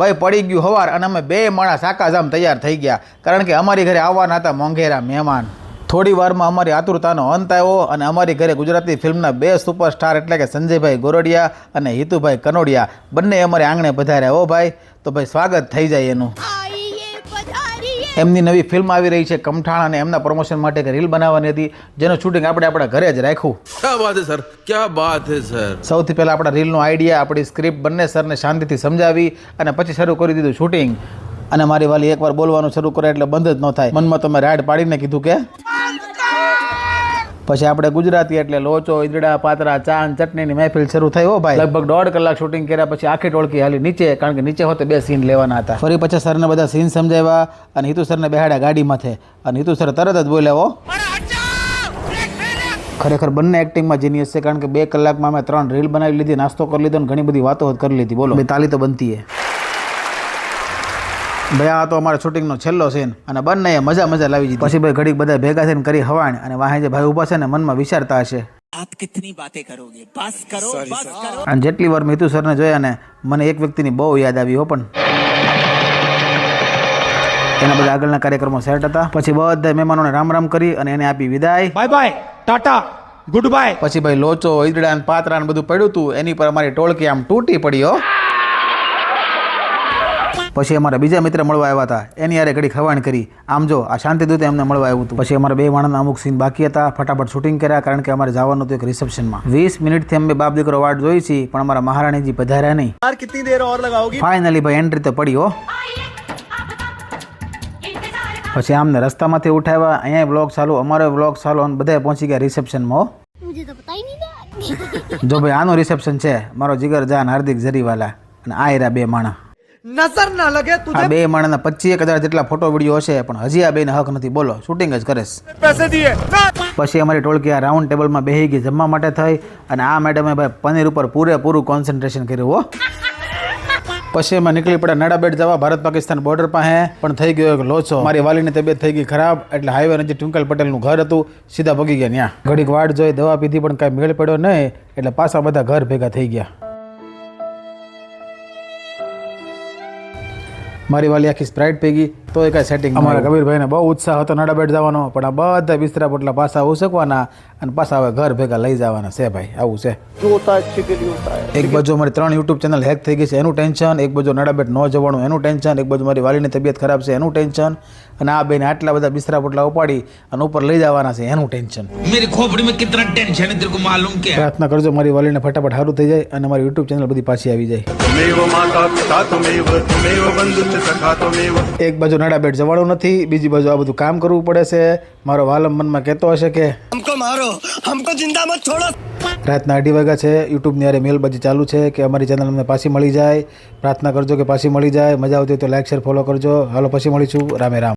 ભાઈ પડી ગયું હવાર અને અમે બે માણસ સાકાજામ તૈયાર થઈ ગયા. કારણ કે અમારી ઘરે આવવાના હતા મોંઘેરા મહેમાન. થોડી વારમાં અમારી આતુરતાનો અંત આવ્યો અને અમારી ઘરે ગુજરાતી ફિલ્મના બે સુપરસ્ટાર એટલે કે સંજયભાઈ ગોરડિયા અને હિતુભાઈ કનોડિયા બંને અમારે આંગણે પધાર્યા. હો ભાઈ, તો ભાઈ સ્વાગત થઈ જાય એનું. એમની નવી ફિલ્મ આવી રહી છે કમઠાણ અને એમના પ્રમોશન માટે રીલ બનાવવાની હતી જેનું શૂટિંગ આપણે આપણા ઘરે જ રાખ્યું. ક્યા વાત છે સર? ક્યા વાત છે સર? સૌથી પહેલાં આપણા રીલનો આઈડિયા આપણી સ્ક્રિપ્ટ બંને સરને શાંતિથી સમજાવી અને પછી શરૂ કરી દીધું શૂટિંગ અને મારી વાલી એકવાર બોલવાનું શરૂ કરે એટલે બંધ જ ન થાય. મનમાં તમે રાડ પાડીને કીધું કે પછી આપણે ગુજરાતી એટલે લોચો ઈદડા પાતરા ચા અને ચટણીની મહેફિલ શરૂ થઈ હો ભાઈ. લગભગ દોઢ કલાક શૂટિંગ કર્યા પછી આખી ટોળકી હાલી નીચે કારણ કે નીચે હોતે બે સીન લેવાના હતા. ફરી પછી સરને બધા સીન સમજાવ્યા અને હિતુ સરને બેહાડ્યા ગાડીમાંથી અને હિતુ સર તરત જ બોલ્યા હો. ખરેખર બંને એક્ટિંગમાં જીનિયસ છે કારણ કે બે કલાકમાં અમે ત્રણ રીલ બનાવી લીધી નાસ્તો કરી લીધો અને ઘણી બધી વાતો કરી લીધી. બોલો. તાલી તો બનતી હે. ભાઈ આ તો અમારો શૂટિંગનો છેલ્લો સીન અને બંને મજા મજા લાવી દીધી. પછી ભાઈ ઘડીક બધા ભેગા થઈને કરી હવાણ અને વાહે ભાઈ ઊભા છે ને મનમાં વિચારતા હશે. આપ કેટલી બાતે કરોગે? બસ કરો બસ કરો. અને જેટલી વાર મિતુ સરને જોયા ને મને એક વ્યક્તિની બહુ યાદ આવી હો પણ. એના બધા આગળના કાર્યક્રમો સેટ હતા. પછી બધા મહેમાનોને રામ રામ કરી અને એને આપી વિદાય. Bye bye Tata goodbye પછી ભાઈ લોચો ઈદડા પાતરા બધું પડ્યું હતું એની પર અમારી ટોળકી આમ તૂટી પડ્યો પછી અમારા બીજા મિત્ર મળવા આવ્યા હતા. એની યારે ઘડી ખવાણ કરી. આમ જો આ શાંતિદૂતે અમને મળવા આવ્યું હતું. પછી અમારા બે માણસના અમુક સીન બાકી હતા. ફટાફટ શૂટિંગ કર્યા કારણ કે અમારે જવાનું હતું એક રિસેપ્શનમાં વીસ મિનિટથી અમે બાપ દીકરો વાટ જોઈ છે પણ અમારા મહારાણીજી પધાર્યા નહીં. કેટલી દેર ઓર લગાવોગી? ફાઇનલી ભાઈ એન્ટ્રી તો પડી હો. પછી આમને રસ્તામાંથી ઉઠાવ્યા. અહીંયા બ્લોગ ચાલુ અમારો બ્લોગ ચાલુ અને બધા પહોંચી ગયા રિસેપ્શનમાં જો ભાઈ આનું રિસેપ્શન છે. મારો જીગર જાન હાર્દિક જરીવાલા અને આયરા બે માણા નજર ના લગે તુજે બે માણના પચીસ એક હજાર જેટલા ફોટો વીડિયો હશે પણ હજી આ બેને હક નથી. બોલો શૂટિંગ જ કરે પછી અમારી ટોળકી આ રાઉન્ડ ટેબલમાં બેહી ગઈ જમવા માટે થઈ અને આ મેડમે ભાઈ પનીર ઉપર પૂરેપૂરું કોન્સન્ટ્રેશન કર્યું હો. પછી એમાં નીકળી પડ્યા નાડાબેટ જવા ભારત પાકિસ્તાન બોર્ડર પાસે પણ થઈ ગયો એક લોચો. મારી વાલીની તબિયત થઈ ગઈ ખરાબ એટલે હાઈવે નજીક ટ્વિંકલ પટેલનું ઘર હતું સીધા ભગી ગયા ત્યાં. ઘડીક વાટ જોઈ દવા પીધી પણ કાંઈ મેળ પડ્યો નહીં એટલે પાછા બધા ઘર ભેગા થઈ ગયા. મારી વાલી આખી સ્પ્રાઇટ પી તો એ કાંઈ સેટિંગ અમારા કબીરભાઈને બહુ ઉત્સાહ હતો નડાબેટ જવાનો પણ આ બધા બિસ્તરા પોટલા પાછા ઉસકવાના અને પાછા હવે ઘર ભેગા લઈ જવાના છે ભાઈ આવું છે. એક બાજુ મારી ત્રણ યુટ્યુબ ચેનલ હેક થઈ ગઈ છે એનું ટેન્શન એક બાજુ નડા બેટ ન જવાનું એનું ટેન્શન એક બાજુ મારી વાલીની તબિયત ખરાબ છે એનું ટેન્શન અને આ બેને આટલા બધા બિસ્તરા પોટલા ઉપાડી અને ઉપર લઈ જવાના છે એનું ટેન્શન મેરી ખોપડી મે કિતના ટેન્શન તેરે કો કે પ્રાર્થના કરજો મારી વાલીને ફટાફટ સારું થઈ જાય અને મારી યુટ્યુબ ચેનલ બધી પાછી આવી જાય. એક બાજુ નાડા બેટ જવાળો નથી. બીજી બાજુ આ બધું કામ કરવું પડે છે. મારો વાલમ મનમાં કહેતો હશે કે હમકો મારો હમકો જિંદા મત રાતના અઢી વાગ્યા છે. યુટ્યુબની અરે મેલબાજી ચાલુ છે કે અમારી ચેનલ અમને પાછી મળી જાય. પ્રાર્થના કરજો કે પાછી મળી જાય. મજા આવતી હોય તો લાઈક શેર ફોલો કરજો. હાલો પછી મળીશું. રામે રામ.